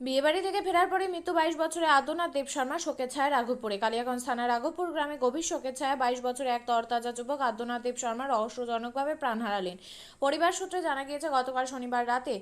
বিয়েবাড়ি থেকে ফেরার পরে মৃত্যু বাইশ বছরে আদনাথ দেব শর্মা শোকের ছায়া রাঘবপুরে। কালিয়াগঞ্জ থানার রাঘবপুর গ্রামে গভীর শোকের ছায়া বাইশ বছরে এক তরতাজা যুবক আদ্যনাথ দেব শর্মা রহস্যজনকভাবে প্রাণ হারালেন। পরিবার সূত্রে জানা গিয়েছে, গতকাল শনিবার রাতে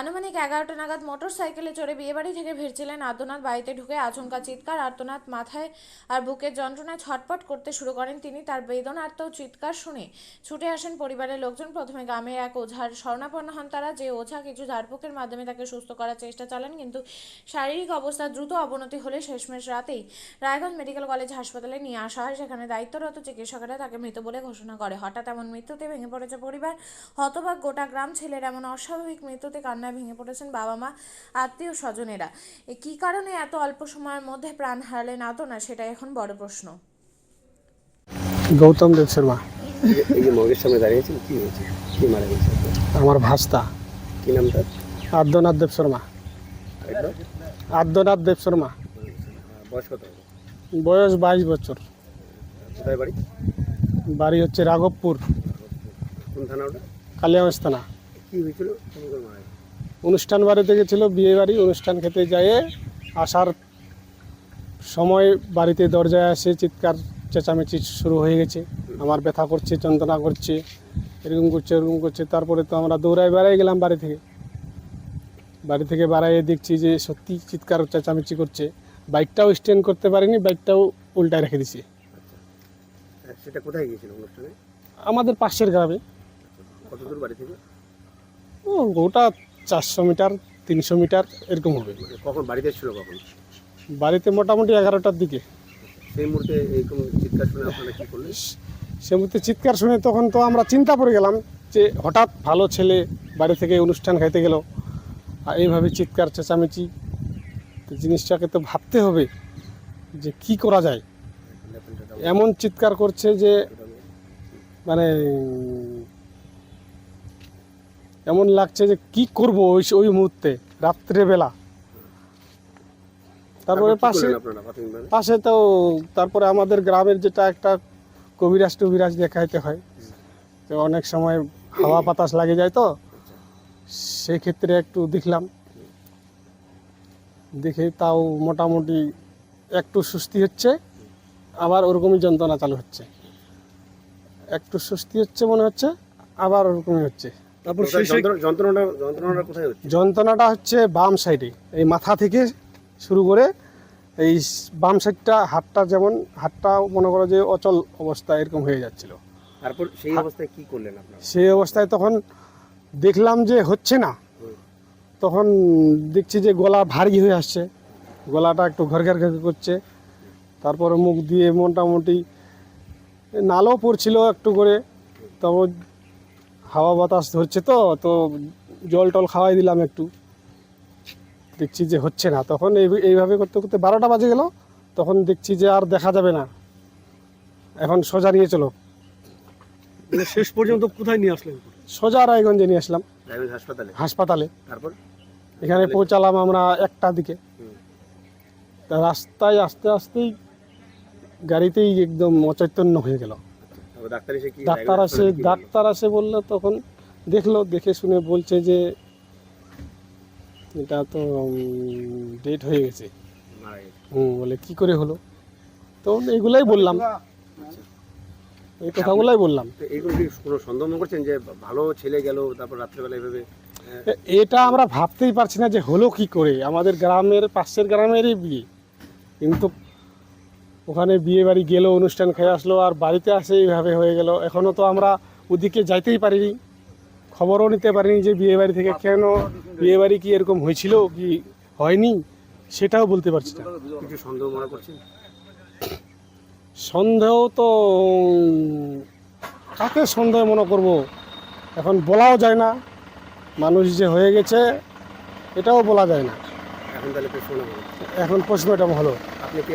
আনুমানিক এগারোটা নাগাদ মোটর সাইকেলে চড়ে বিয়েবাড়ি থেকে ফিরছিলেন আদ্যনাথ বাড়িতে ঢুকে আচমকা চিৎকার আর্তনাথ মাথায় আর বুকের যন্ত্রণায় ছটপট করতে শুরু করেন তিনি। তার বেদনার্ত চিৎকার শুনে ছুটে আসেন পরিবারের লোকজন। প্রথমে গ্রামের এক ওঝার শরণাপন্ন হন তারা, যে ওঝা কিছু ঝাড়ফুঁকের মাধ্যমে তাকে সুস্থ করার চেষ্টা চালান, কিন্তু শারীরিক অবস্থা দ্রুত অবনতি হলে শেষমেশ রাতেই রায়গঞ্জ মেডিকেল কলেজ হাসপাতালে নিয়ে আসা হয়। সেখানে দায়িত্বরত চিকিৎসকেরা তাকে মৃত বলে ঘোষণা করে। হঠাৎ এমন মৃত্যুতে ভেঙে পড়েছে পরিবার। হতবাক গোটা গ্রাম ছেলের এমন অস্বাভাবিক মৃত্যুতে কান্নায় ভেঙে পড়েছেন বাবা মা আত্মীয় স্বজনেরা। কি কারণে এত অল্প সময়ের মধ্যে প্রাণ হারালেন আদনা সেটা এখন বড় প্রশ্ন। গৌতম দেব শর্মা। এই যে মগের সামনে দাঁড়িয়েছেন কি হয়েছে? কি মারা গেছে? আমার ভাস্তা। কি নামটা? আদ্যনাথ দেব শর্মা। আদ্যনাথ দেব শর্মা। বয়স কত? বয়স বাইশ বছর। কোথায় বাড়ি? বাড়ি হচ্ছে রাঘবপুর। কোন থানা ওটা? কালিয়াগঞ্জ থানা। কি হয়েছিল? অনুষ্ঠান বাড়িতে গেছিল বিয়ে বাড়ি অনুষ্ঠান খেতে যেয়ে আসার সময় বাড়িতে দরজায় আসে চিৎকার চেঁচামেচি শুরু হয়ে গেছে। আমার ব্যথা করছে যন্ত্রণা করছে এরকম করছে এরকম করছে। তারপরে তো আমরা দৌড়ায় বেড়াই গেলাম বাড়ি থেকে। বাড়ি থেকে বাড়াইয়ে দেখছি যে সত্যি চিৎকার চেঁচামেচি করছে। বাইকটাও স্ট্যান্ড করতে পারিনি বাইকটাও উল্টায় রেখে দিছি। সেটা কোথায় গিয়েছিল অনুষ্ঠানে? আমাদের পাশের গ্রামে। কত বাড়ি থেকে? ও ওটা চারশো মিটার তিনশো মিটার এরকম হবে। মানে কখন বাড়িতে ছিল কখন? বাড়িতে মোটামুটি এগারোটার দিকে। সেই মুহূর্তে এইরকম চিৎকার শুনে আপনারা কি করলেন? সে মুহূর্তে চিৎকার শুনে তখন তো আমরা চিন্তা পড়ে গেলাম যে হঠাৎ ভালো ছেলে বাড়ি থেকে অনুষ্ঠান খাইতে গেল। আর এইভাবে চিৎকার চেঁচামেচি তো জিনিসটাকে তো ভাবতে হবে যে কি করা যায়। এমন চিৎকার করছে যে মানে এমন লাগছে যে কি করব ওই ওই মুহূর্তে রাত্রেবেলা। তারপরে পাশে পাশে তো তারপরে আমাদের গ্রামের যেটা একটা কবিরাজ টবিরাজ দেখাইতে হয় তো অনেক সময় হাওয়া বাতাস লাগে যায় তো সেই ক্ষেত্রে একটু দেখলাম। দেখে তাও মোটামুটি একটু সুস্থি হচ্ছে আবার ওরকমই যন্ত্রণা চালু হচ্ছে। একটু সুস্থি হচ্ছে মনে হচ্ছে আবার ওরকমই হচ্ছে। তারপর যন্ত্রণা যন্ত্রণাটা যন্ত্রণাটা কোথায় হচ্ছে? যন্ত্রণাটা হচ্ছে বাম সাইডে এই মাথা থেকে শুরু করে এই বাম সাইডটা হাতটা যেমন হাতটা মনে করো যে অচল অবস্থা এরকম হয়ে যাচ্ছিল। তারপর সেই অবস্থায় কি করলেন আপনারা? সেই অবস্থায় তখন দেখলাম যে হচ্ছে না। তখন দেখছি যে গলা ভারী হয়ে আসছে। গলাটা একটু ঘর ঘর ঘর করছে। তারপরে মুখ দিয়ে মোটামুটি নালও পড়ছিল একটু করে। তবে হাওয়া বাতাস ধরছে তো তো জল টল খাওয়াই দিলাম একটু। দেখছি যে হচ্ছে না। তখন এই এইভাবে করতে করতে বারোটা বাজে গেল। তখন দেখছি যে আর দেখা যাবে না। এখন সোজা নিয়ে চলো। মানে শেষ পর্যন্ত কোথায় নিয়ে আসলেন? সোজা রায়গঞ্জে নিয়ে আসলাম। হাসপাতালে? হাসপাতালে। তারপর? এখানে পৌঁছালাম আমরা একটা দিকে। তা রাস্তায় আস্তে আস্তেই গাড়িতেই একদম অচৈতন্য হয়ে গেল। ডাক্তার এসে কি ডাক্তার আসে? ডাক্তার আসে বলল তখন দেখল দেখে শুনে বলছে যে এটা তো ডেট হয়ে গেছে। হুম বলে কি করে হলো? তো এগুলাই বললাম। এই কথাগুলাই বললাম। তো এইগুলো কি কোনো সন্দেহ মনে করছেন যে ভালো ছেলে গেল তারপর রাত্রেবেলা এভাবে এটা আমরা ভাবতেই পারছি না যে হলো কি করে। আমাদের গ্রামের পাশের গ্রামেরই বিয়ে। কিন্তু ওখানে বিয়ে বাড়ি গেলো অনুষ্ঠান খেয়ে আসলো আর বাড়িতে আসে এইভাবে হয়ে গেল। এখনও তো আমরা ওদিকে যাইতেই পারিনি। খবরও নিতে পারিনি যে বিয়ে বাড়ি থেকে কেন বিয়ে বাড়ি কি এরকম হয়েছিল কি হয়নি সেটাও বলতে পারছি না। কিছু সন্দেহ মনে করছেন? সন্দেহ তো কাকে সন্দেহ মনে করব? এখন বলাও যায় না। মানুষ যে হয়ে গেছে এটাও বলা যায় না। এখন তাহলে এখন পোস্টমর্টম হলো আপনি কে